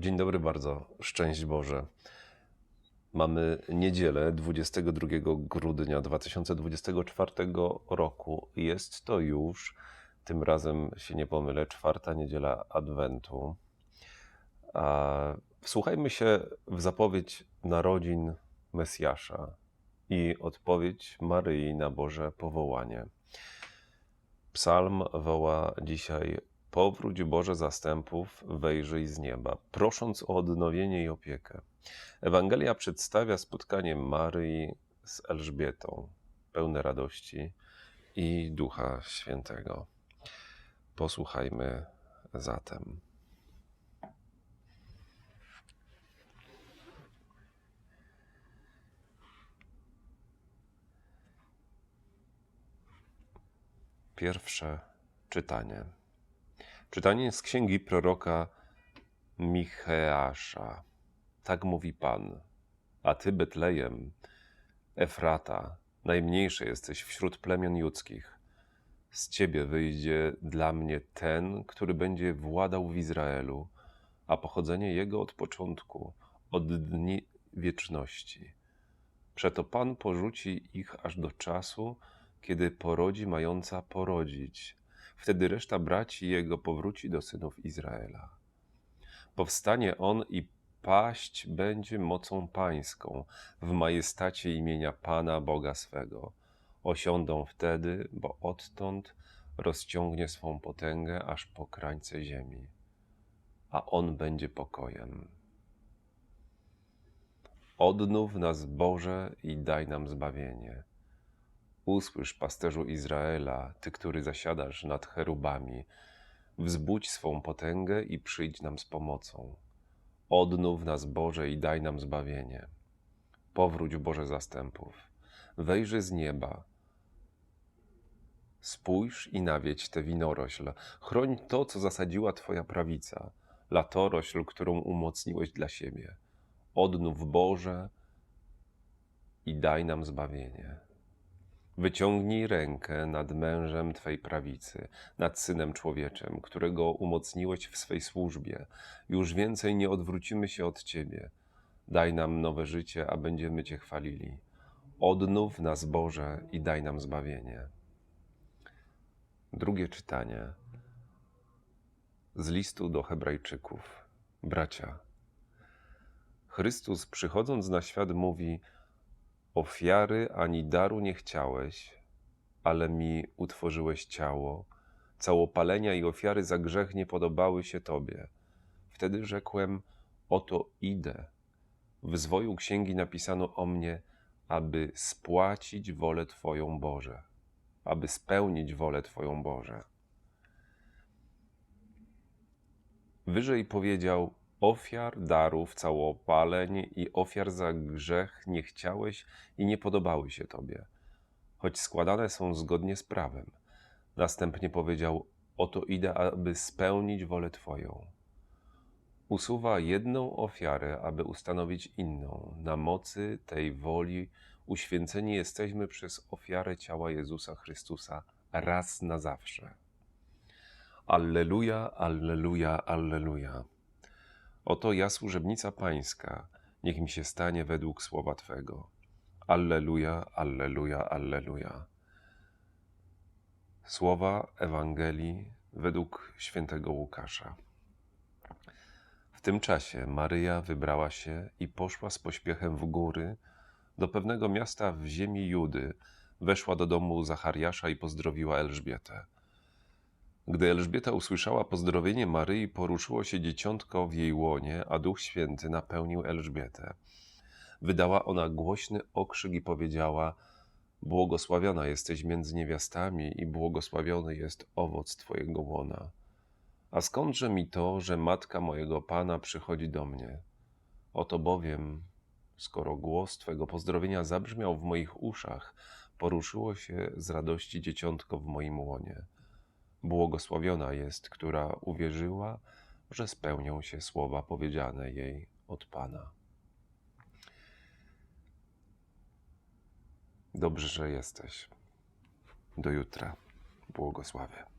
Dzień dobry bardzo, szczęść Boże. Mamy niedzielę 22 grudnia 2024 roku. Jest to już, tym razem się nie pomylę, czwarta niedziela Adwentu. A wsłuchajmy się w zapowiedź narodzin Mesjasza i odpowiedź Maryi na Boże powołanie. Psalm woła dzisiaj: Powróć Boże zastępów, wejrzyj z nieba, prosząc o odnowienie i opiekę. Ewangelia przedstawia spotkanie Maryi z Elżbietą, pełne radości i Ducha Świętego. Posłuchajmy zatem. Pierwsze czytanie. Czytanie z księgi proroka Micheasza. Tak mówi Pan. A ty, Betlejem, Efrata, najmniejszy jesteś wśród plemion ludzkich. Z ciebie wyjdzie dla mnie ten, który będzie władał w Izraelu, a pochodzenie jego od początku, od dni wieczności. Przeto Pan porzuci ich aż do czasu, kiedy porodzi mająca porodzić. Wtedy reszta braci jego powróci do synów Izraela. Powstanie on i paść będzie mocą pańską w majestacie imienia Pana Boga swego. Osiądą wtedy, bo odtąd rozciągnie swą potęgę aż po krańce ziemi, a on będzie pokojem. Odnów nas Boże i daj nam zbawienie. Usłysz, pasterzu Izraela, ty, który zasiadasz nad cherubami, wzbudź swą potęgę i przyjdź nam z pomocą. Odnów nas, Boże, i daj nam zbawienie. Powróć, Boże zastępów. Wejrzy z nieba. Spójrz i nawiedź tę winorośl. Chroń to, co zasadziła Twoja prawica, latorośl, którą umocniłeś dla siebie. Odnów, Boże, i daj nam zbawienie. Wyciągnij rękę nad mężem Twej prawicy, nad synem człowieczym, którego umocniłeś w swej służbie. Już więcej nie odwrócimy się od Ciebie. Daj nam nowe życie, a będziemy Cię chwalili. Odnów nas, Boże, i daj nam zbawienie. Drugie czytanie z listu do Hebrajczyków. Bracia, Chrystus przychodząc na świat mówi: Ofiary ani daru nie chciałeś, ale mi utworzyłeś ciało. Całopalenia i ofiary za grzech nie podobały się Tobie. Wtedy rzekłem: Oto idę. W zwoju księgi napisano o mnie, aby spłacić wolę Twoją Boże, aby spełnić wolę Twoją Boże. Wyżej powiedział: Ofiar, darów, całopaleń i ofiar za grzech nie chciałeś i nie podobały się Tobie, choć składane są zgodnie z prawem. Następnie powiedział: Oto idę, aby spełnić wolę Twoją. Usuwa jedną ofiarę, aby ustanowić inną. Na mocy tej woli uświęceni jesteśmy przez ofiarę ciała Jezusa Chrystusa raz na zawsze. Alleluja, alleluja, alleluja. Oto ja, służebnica Pańska, niech mi się stanie według słowa Twego. Alleluja, alleluja, alleluja. Słowa Ewangelii według świętego Łukasza. W tym czasie Maryja wybrała się i poszła z pośpiechem w góry do pewnego miasta w ziemi Judy. Weszła do domu Zachariasza i pozdrowiła Elżbietę. Gdy Elżbieta usłyszała pozdrowienie Maryi, poruszyło się dzieciątko w jej łonie, a Duch Święty napełnił Elżbietę. Wydała ona głośny okrzyk i powiedziała: Błogosławiona jesteś między niewiastami i błogosławiony jest owoc Twojego łona. A skądże mi to, że matka mojego Pana przychodzi do mnie? Oto bowiem, skoro głos Twego pozdrowienia zabrzmiał w moich uszach, poruszyło się z radości dzieciątko w moim łonie. Błogosławiona jest, która uwierzyła, że spełnią się słowa powiedziane jej od Pana. Dobrze, że jesteś. Do jutra. Błogosławię.